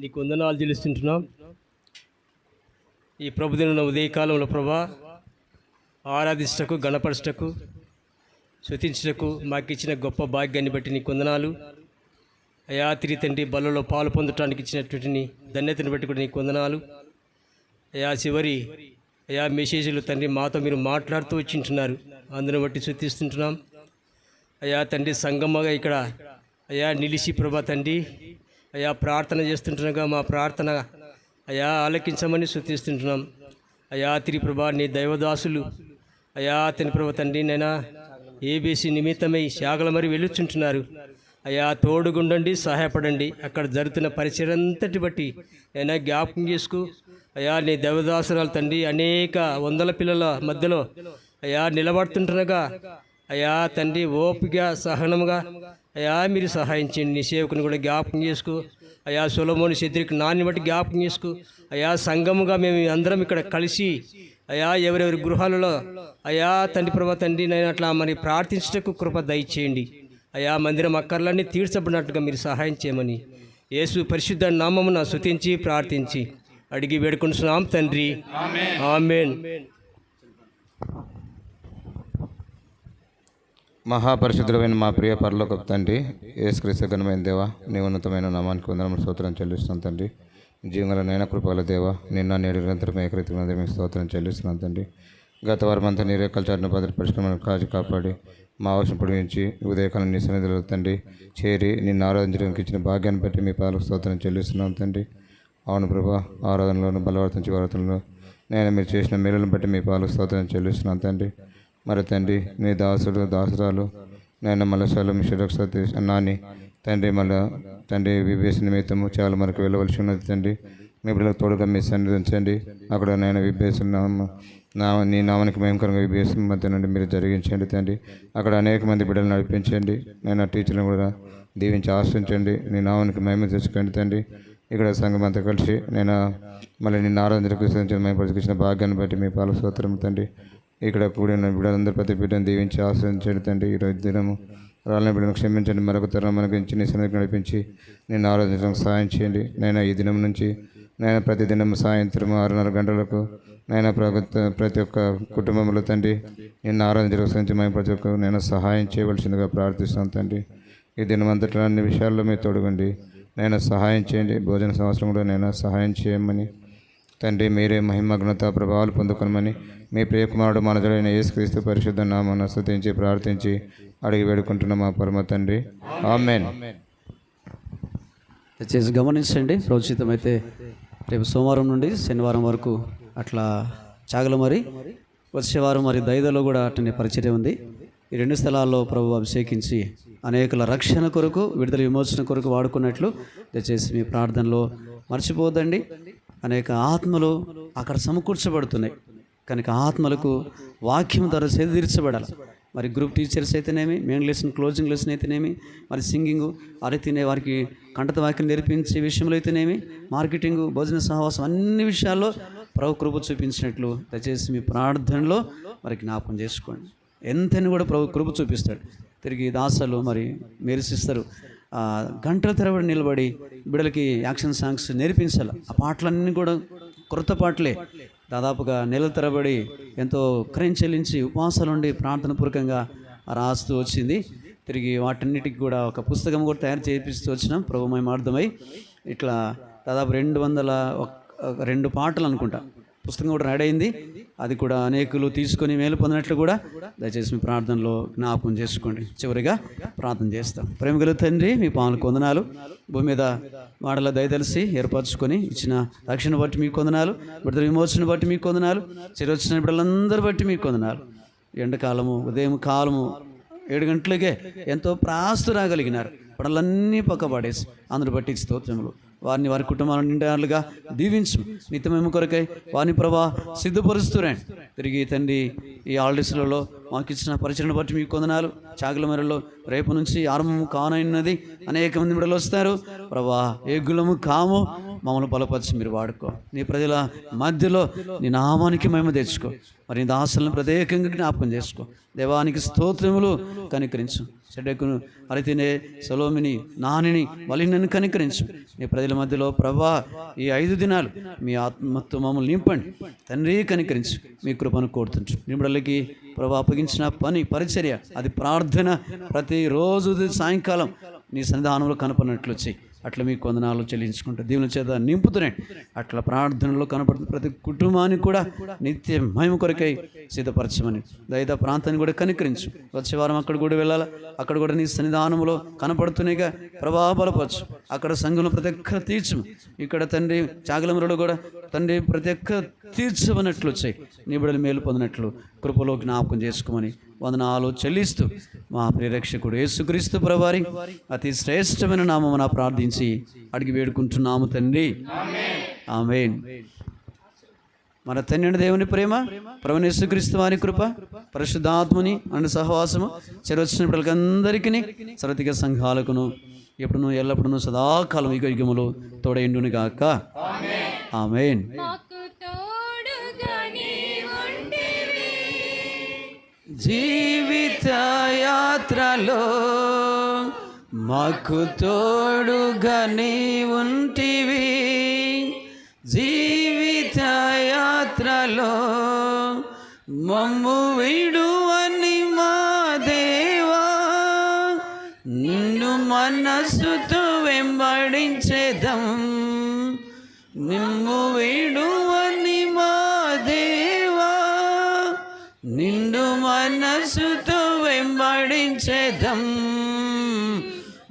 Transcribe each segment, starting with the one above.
నీకు వందనాలు చెల్లిస్తుంటున్నాం. ఈ ప్రభుదిన ఉదయకాలంలో ప్రభా ఆరాధించటకు గణపరచటకు శృతించటకు మాకు ఇచ్చిన గొప్ప భాగ్యాన్ని బట్టి నీకు వందనాలు. అయా తిరిగి తండ్రి బలలో పాలు పొందటానికి ఇచ్చినటువంటి నీ ధన్యతను బట్టి కూడా నీకు వందనాలు. అయా చివరి అయా మెసేజ్లు తండ్రి మాతో మీరు మాట్లాడుతూ వచ్చింటున్నారు. అందును బట్టి శృతిస్తుంటున్నాం అయా తండ్రి సంగమ్మగా ఇక్కడ అయా నిలిచి ప్రభా తండ్రి అయ్యా ప్రార్థన చేస్తుంటుండగా మా ప్రార్థన అయా ఆలకించమని శృతిస్తుంటున్నాం అయా తిరి ప్రభా నీ దైవదాసులు. అయా అతని ప్రభు తండ్రి నైనా ఏబీసీ నిమిత్తమై శాగల మరి వెళ్ళుచుంటున్నారు. అయా తోడుగుండండి సహాయపడండి. అక్కడ జరుగుతున్న పరిచయం అంతటి బట్టి అయినా జ్ఞాపకం చేసుకు అయా నీ దేవదాసురాలు తండ్రి అనేక వందల పిల్లల మధ్యలో అయా నిలబడుతుంటుండగా అయా తండ్రి ఓపిక సహనముగా అయా మీరు సహాయం చేయండి. నీ సేవకుని కూడా జ్ఞాపకం చేసుకో. అయా సులమోని శత్రికి నాన్ని బట్టి జ్ఞాపకం చేసుకో. అయా సంఘముగా మేము అందరం ఇక్కడ కలిసి అయా ఎవరెవరి గృహాలలో అయా తండ్రి ప్రభా తండ్రి నేను అట్లా మరి ప్రార్థించటకు కృప దయచేయండి. అయా మందిరం అక్కర్లన్నీ తీర్చబడినట్టుగా మీరు సహాయం చేయమని యేసు పరిశుద్ధ నామమున శుతించి ప్రార్థించి అడిగి వేడుకుంటున్నాం తండ్రి. ఆమెన్. మహాపరిశుద్ధులమైన మా ప్రియ పరలోకపు తండ్రి ఏసుక్రీస్తు ఘనమైన దేవ నీ ఉన్నతమైన నామానికి వందనము స్తోత్రం చెల్లిస్తున్నాను తండ్రి. జీవన నైన కృపాల దేవ నిన్న నేడు నిరంతరం ఏకరీతిగా మీకు స్తోత్రం చెల్లిస్తున్నాను తండ్రి. గత వారం అంతా నీ రేఖల చాటున భద్రపరుచుకుని కాచి కాపాడి మా అవసరం పొడిగించి ఉదయకాలం నీ సన్నిధిలో తండ్రి చేరి నిన్ను ఆరాధించడానికి ఇచ్చిన భాగ్యాన్ని బట్టి మీ పాలకు స్తోత్రం చెల్లిస్తున్నాను తండ్రి. అవును ప్రభా ఆరాధనలోను బలవర్తించి చివరతంలో నేను మీరు చేసిన మేలులను బట్టి మీ పాలకు స్తోత్రం చెల్లిస్తున్నాను తండ్రి. మరి తండ్రి మీ దాసుడు దాసురాలు నేను మలసాలు సలం షిరక్ సతీష్ అన్నాని. తండ్రి మళ్ళా తండ్రి విభేష నిమిత్తము చాలా మనకు వెళ్ళవలసి ఉన్నది తండ్రి. మీ పిల్లలకు తోడుగా మీ సన్నిధించండి అక్కడ నేను విభేష నా నీ నామానికి భయంకరంగా విభేష మధ్య నుండి మీరు జరిగించండి తండ్రి. అక్కడ అనేక మంది బిడ్డలు నడిపించండి. నేను టీచర్ని కూడా దీవించి ఆశ్రయించండి. నీ నామానికి మహిమ తెచ్చుకోండి తండ్రి. ఇక్కడ సంఘం అంతా కలిసి నేను మళ్ళీ నిన్న ఆరాధనకు మేము ఇచ్చిన భాగ్యాన్ని బట్టి మీ పాలు స్తోత్రం తండ్రి. ఇక్కడ కూడిన బిడ్డలందరూ ప్రతి బిడ్డను దీవించి ఆశ్రయించండి తండ్రి. ఈరోజు దినము రాళ్ళని బిడ్డను క్షమించండి. మరొక తరం మనకు ఇచ్చి నీ సన్నిధికి నడిపించి నేను ఆరాధించడానికి సహాయం చేయండి. నేను ఈ దినం నుంచి నేను ప్రతి దినం సాయంత్రం ఆరున్నర గంటలకు నేను ప్రభుత్వ ప్రతి ఒక్క కుటుంబంలో తండ్రి నిన్ను ఆరాధించడానికి మేము ప్రతి ఒక్క నేను సహాయం చేయవలసిందిగా ప్రార్థిస్తాను తండ్రి. ఈ దినమంతట్లో అన్ని విషయాల్లో మీరు తొడగండి. నేను సహాయం చేయండి. భోజన సంవత్సరం కూడా నేను సహాయం చేయమని తండ్రి మీరే మహిమగ్నత ప్రభావాలు పొందుకునమని మీ ప్రియకుమారుడు మనజుడైన యేసుక్రీస్తు పరిశుద్ధ నామను స్థుతించి ప్రార్థించి అడిగి వేడుకుంటున్న మా పరమ తండ్రి. ఆమెన్. దయచేసి గమనించండి అయితే రేపు సోమవారం నుండి శనివారం వరకు అట్లా చాగల మరి వచ్చే వారం మరి దైదలో కూడా అట్లనే పరిచర్య ఉంది. ఈ రెండు స్థలాల్లో ప్రభు అభిషేకించి అనేకుల రక్షణ కొరకు విడుదల విమోచన కొరకు వాడుకున్నట్లు దయచేసి మీ ప్రార్థనలో మర్చిపోదండి అనేక ఆత్మలు అక్కడ సమకూర్చబడుతున్నాయి. కనుక ఆత్మలకు వాక్యం ద్వారా తీర్చబడాలి మరి గ్రూప్ టీచర్స్ అయితేనేమి మెయిన్ లెసన్ క్లోజింగ్ లెసన్ అయితేనేమి మరి సింగింగ్ అరితినే వారికి కంటత వాక్యం నేర్పించే విషయంలో అయితేనేమి మార్కెటింగ్ భోజన సహవాసం అన్ని విషయాల్లో ప్రభు కృప చూపించినట్లు దయచేసి మీ ప్రార్థనలో మరి జ్ఞాపకం చేసుకోండి. ఎంతని కూడా ప్రభు కృప చూపిస్తాడు. తిరిగి దాసలు మరి మెరిసిస్తారు గంటల తరబడి నిలబడి బిడ్డలకి యాక్షన్ సాంగ్స్ నేర్పించాలి. ఆ పాటలన్నీ కూడా కొత్త పాటలే. దాదాపుగా నెల తరబడి ఎంతో క్రయం చెల్లించి ఉపవాసాలు ఉండి ప్రార్థన పూర్వకంగా రాస్తూ వచ్చింది. తిరిగి వాటన్నిటికి కూడా ఒక పుస్తకం కూడా తయారు చేపిస్తూ వచ్చినాం. ప్రభుమయం అర్థమై ఇట్లా దాదాపు రెండు వందల రెండు పాటలు అనుకుంటా. పుస్తకం కూడా రెడీ అది కూడా అనేకులు తీసుకొని మేలు పొందినట్లు కూడా దయచేసి మీ ప్రార్థనలో జ్ఞాపకం చేసుకోండి. చివరిగా ప్రార్థన చేస్తాం. ప్రేమ గల తండ్రి మీ పాలన కొందనాలు భూమి మీద వాడల దయదలిసి ఏర్పరచుకొని ఇచ్చిన రక్షణ బట్టి మీకు కొందనాలు విడుదల విమోచన బట్టి మీకు కొందనాలు చిరొచ్చిన బిడ్డలందరూ బట్టి మీకు కొందనాలు. ఎండకాలము ఉదయం కాలము ఏడు గంటలకే ఎంతో ప్రాస్తు రాగలిగినారు పడలన్నీ పక్కపడేసి అందరు బట్టి స్తోత్రములు. వారిని వారి కుటుంబాలను నిండాలుగా దీవించు. నిత్యమేమ కొరకై వారిని ప్రభా సిద్ధపరుస్తురండి తిరిగి తండ్రి ఈ హాలిడేస్లలో మాకు ఇచ్చిన పరిచయం బట్టి మీకు కొందనాలు చాకుల మెరలో రేపు నుంచి ఆరంభం కానున్నది. అనేక మంది బిడలు వస్తారు. ప్రభా ఏ గులము కాము మమ్మల్ని బలపరిచి మీరు వాడుకో. నీ ప్రజల మధ్యలో నీ నామానికి మేము తెచ్చుకో. మరి నీ దాసులను ప్రత్యేకంగా జ్ఞాపకం చేసుకో. దేవానికి స్తోత్రములు కనికరించు. చెడ్డకును అరితినే సలోమిని నానిని వలినని కనికరించు. నీ ప్రజల మధ్యలో ప్రభా ఈ ఐదు దినాలు మీ ఆత్మతో మమ్మల్ని నింపండి. తండ్రి కనికరించు. మీ కృపను కోరుతుంటు నిమిడలకి ప్రభా అప్పగించిన పని పరిచర్య అది ప్రార్థన. ప్రతిరోజు సాయంకాలం నీ సన్నిధానంలో కనపడినట్లు చెయ్యి. అట్లా మీ వందనాలు చెల్లించుకుంటూ దేవుని చేత నింపుతున్నాయి అట్లా ప్రార్థనలో కనపడుతున్న ప్రతి కుటుంబానికి కూడా నిత్య మహిమ కొరకై సిద్ధపరచమని. దయదా ప్రాంతాన్ని కూడా కనికరించు. వచ్చే వారం అక్కడ కూడా వెళ్ళాలా? అక్కడ కూడా నీ సన్నిధానంలో కనపడుతున్నాయిగా ప్రభాబలపరచు అక్కడ సంఘంలో ప్రతి ఒక్క తీర్చము. ఇక్కడ తండ్రి చాగలమరుడు కూడా తండ్రి ప్రతి ఒక్క తీర్చమన్నట్లు వచ్చాయి నీ బిడ్డలు మేలు పొందినట్లు కృపలో జ్ఞాపకం చేసుకోమని వందనాలు చెల్లిస్తూ మా ప్రిరక్షకుడు యేసుక్రీస్తు ప్రభారి అతి శ్రేష్టమైన నామమున ప్రార్థించి అడిగి వేడుకుంటున్నాము తండ్రి. ఆమె మన తండ్రి దేవుని ప్రేమ ప్రవణ యేసుక్రీస్తు వారి కృప పరిశుద్ధాత్ముని అండ్ సహవాసము చెరవచ్చిన పిల్లలందరికీ సరతిక సంఘాలకును ఎప్పుడును ఎల్లప్పుడూ సదాకాలం యుగ యుగములు తోడైండును గాక ఆమెన్. జీవిత యాత్రలో మాకు తోడుగా నీ ఉంటివి జీవిత యాత్రలో మమ్ము విడువని మా దేవా నిన్ను మనస్సుతో వెంబడించేదం. నిన్ను విడువని వెంబడించేదం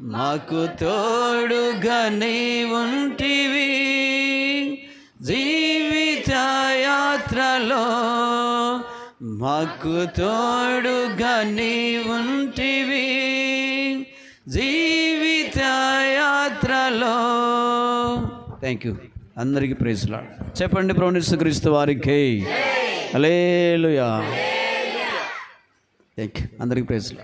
మాకు తోడుగా నీ ఉంటివి. జీవిత యాత్రలో మాకు తోడుగా నీ ఉంటివి. జీవిత యాత్రలో థ్యాంక్ యూ అందరికీ ప్రైజ్లా చెప్పండి ప్రవణిస్తు వారికి. అలేలుయా థ్యాంక్ యూ అందరికీ ప్రైజ్లా